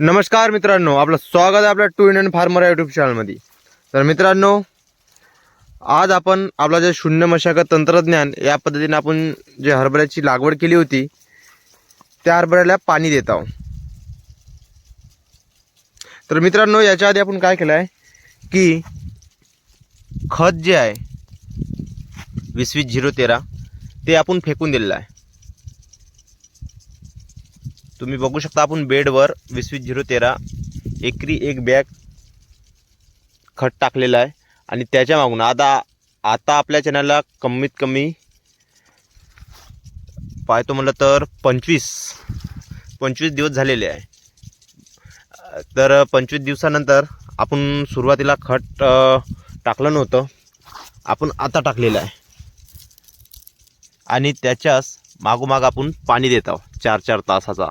नमस्कार मित्रांनो आपलं स्वागत आहे आपल्या टू इंडियन फार्मर यूट्यूब चॅनलमध्ये तर मित्रांनो आज आपण आपला जे शून्य मशागत तंत्रज्ञान या पद्धतीने आपण जे हरभऱ्याची लागवड केली होती त्या हरभऱ्याला पाणी देत आहोत. तर मित्रांनो याच्या आधी आपण काय केलं आहे की खत जे आहे वीस वीस झिरो तेरा ते आपण फेकून दिलेलं आहे. तुम्ही बघू शकता आपण बेडवर वीस वीस झिरो तेरा एकरी एक बॅग खत टाकलेलं आहे. आणि त्याच्या मागून आता आता आपल्या चॅनलला कमीत कमी पाहतो म्हटलं तर पंचवीस पंचवीस दिवस झालेले आहे. तर पंचवीस दिवसानंतर आपण सुरुवातीला खत टाकलं नव्हतं. आपण आता टाकलेलं आहे. आणि त्याच्याच मागोमाग आपण पाणी देत आहोत चार चार तासाचा.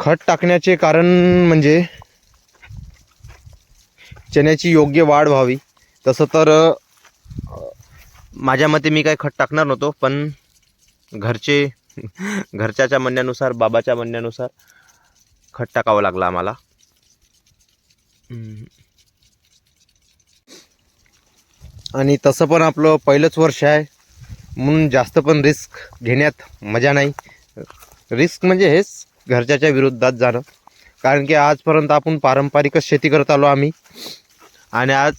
खत टाकण्याचे कारण म्हणजे चण्याची योग्य वाढ व्हावी. तसं तर माझ्या मते मी काय खत टाकणार नव्हतो पण घरचे घरच्याच्या म्हणण्यानुसार बाबाच्या म्हणण्यानुसार खत टाकावं लागलं आम्हाला. आणि तसं पण आपलं पहिलंच वर्ष आहे म्हणून जास्त पण रिस्क घेण्यात मजा नाही. रिस्क म्हणजे हेच घरच्याच्या विरोधात जाणं. कारण की आजपर्यंत आपण पारंपरिकच शेती करत आलो आम्ही. आणि आज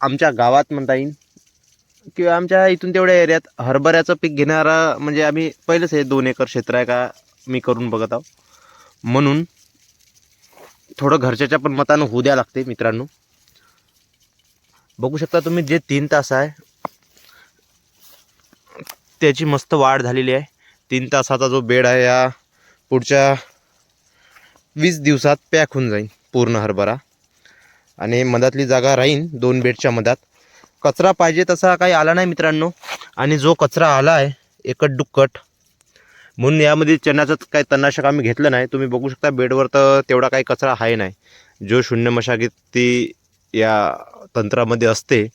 आमच्या गावात म्हणता येईल किंवा आमच्या इथून तेवढ्या एरियात हरभऱ्याचं पीक घेणारा म्हणजे आम्ही पहिलंच हे दोन एकर क्षेत्र आहे का मी करून बघत आहो. म्हणून थोडं घरच्याच्या पण मतानं होऊ द्या लागते मित्रांनो. बघू शकता तुम्ही जे तीन तास आहे त्याची मस्त वाढ झालेली आहे. तीन तासाचा जो बेड आहे या पुढच्या वीस दिवसात पॅक होऊन जाईल पूर्ण हरभरा. आणि मधातली जागा राहीन दोन बेडच्या मधात. कचरा पाहिजे तसा काही आला नाही मित्रांनो. आणि जो कचरा आला आहे एकट दुक्कट म्हणून यामध्ये चण्याचं काही तणनाशक आम्ही घेतलं नाही. तुम्ही बघू शकता बेडवर तर तेवढा काही कचरा आहे नाही. जो शून्य मशागती या तंत्रामध्ये असते.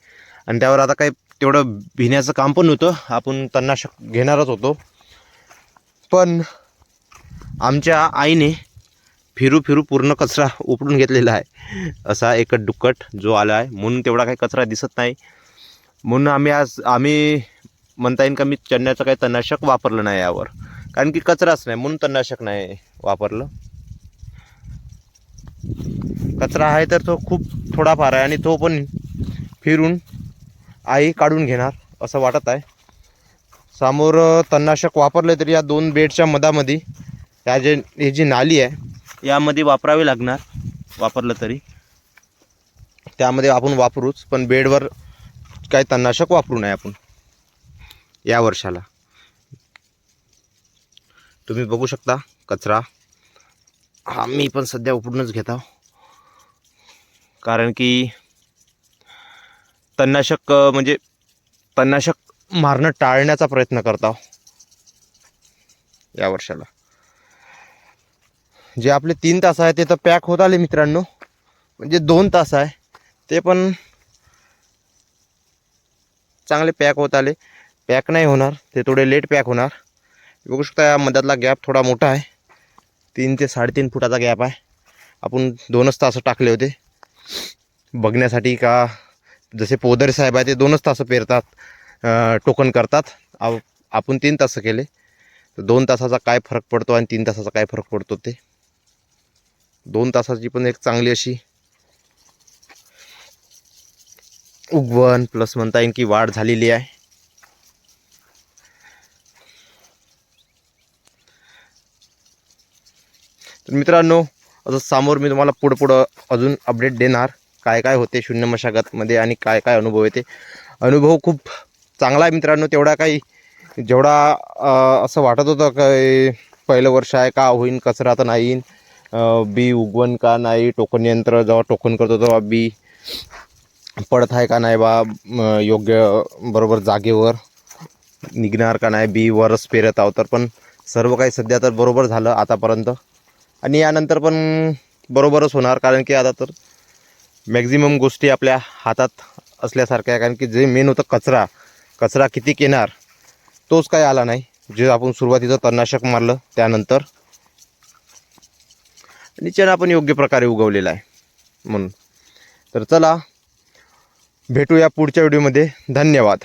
आणि त्यावर आता काही तेवढं भिण्याचं काम पण होतं. आपण तणनाशक घेणारच होतो. पण आमच्या आईने फिरू फिरू पूर्ण कचरा उपडून घेतलेला आहे. असा एकट दुक्कट जो आला आहे. म्हणून तेवढा काही कचरा दिसत नाही. म्हणून आम्ही आज आम्ही म्हणता येईल का मी चण्याचं काही तणनाशक वापरलं नाही यावर. कारण की कचराच नाही. म्हणून तणनाशक नाही वापरलं. कचरा आहे तर तो खूप थोडाफार आहे आणि तो पण फिरून आई काढून घेणार असं वाटत आहे. समोर तणनाशक वापरले तरी या दोन बेडच्या मधामध्ये या जे ही जी नाली आहे यामध्ये वापरावी लागणार वापरलं तरी. त्यामध्ये आपण वापरूच पण बेडवर काय तणनाशक वापरू नये आपण या वर्षाला. तुम्ही बघू शकता कचरा. हा मी पण सध्या उपडूनच घेत आहो. कारण की तणनाशक म्हणजे तणनाशक मारणं टाळण्याचा प्रयत्न करत आहो या वर्षाला. जे आपले तीन तास आहे ते तर पॅक होत आले मित्रांनो. म्हणजे दोन तास आहे. ते पण चांगले पॅक होत आले. पॅक नाही होणार. ते थोडे लेट पॅक होणार. बघू शकता या मध्यातला गॅप थोडा मोठा आहे. तीन ते साडेतीन फुटाचा गॅप आहे. आपण दोनच तास टाकले होते. बघण्यासाठी का जसे पोदरे साहेब आहे ते दोनच तास पेरतात टोकन करतात. आपण तीन तास केले. तर दोन तासाचा काय फरक पडतो आणि तीन तासाचा काय फरक पडतो ते. दोन तासाची पण एक चांगली अशी उगवण प्लस म्हणता येईल की वाढ झालेली आहे. तर मित्रांनो असं समोर मी तुम्हाला पुढं पुढं अजून अपडेट देणार. काय काय होते शून्य मशागतमध्ये आणि काय काय अनुभव येते. अनुभव खूप चांगला आहे मित्रांनो तेवढा काही जेवढा असं वाटत होतं काय पहिलं वर्ष आहे का होईन कचरा तर नाही येईन बी उगवण का नाही टोकन यंत्र जेव्हा टोकन करतो तेव्हा बी पडत आहे का नाही बा योग्य बरोबर जागेवर निघणार का नाही बी वरच पेरत आहोत. तर पण सर्व काही सध्या तर बरोबर झालं आतापर्यंत. आणि यानंतर पण बरोबरच होणार कारण की आता तर मॅक्झिमम गोष्टी आपल्या हातात असल्यासारख्या आहे. कारण की जे मेन होतं कचरा कचरा किती येणार तोच काही आला नाही. जे आपण सुरुवातीचं तणनाशक मारलं त्यानंतर. आणि चणा पण योग्य प्रकारे उगवलेला आहे. म्हणून. तर चला भेटूया पुढच्या व्हिडिओमध्ये. धन्यवाद.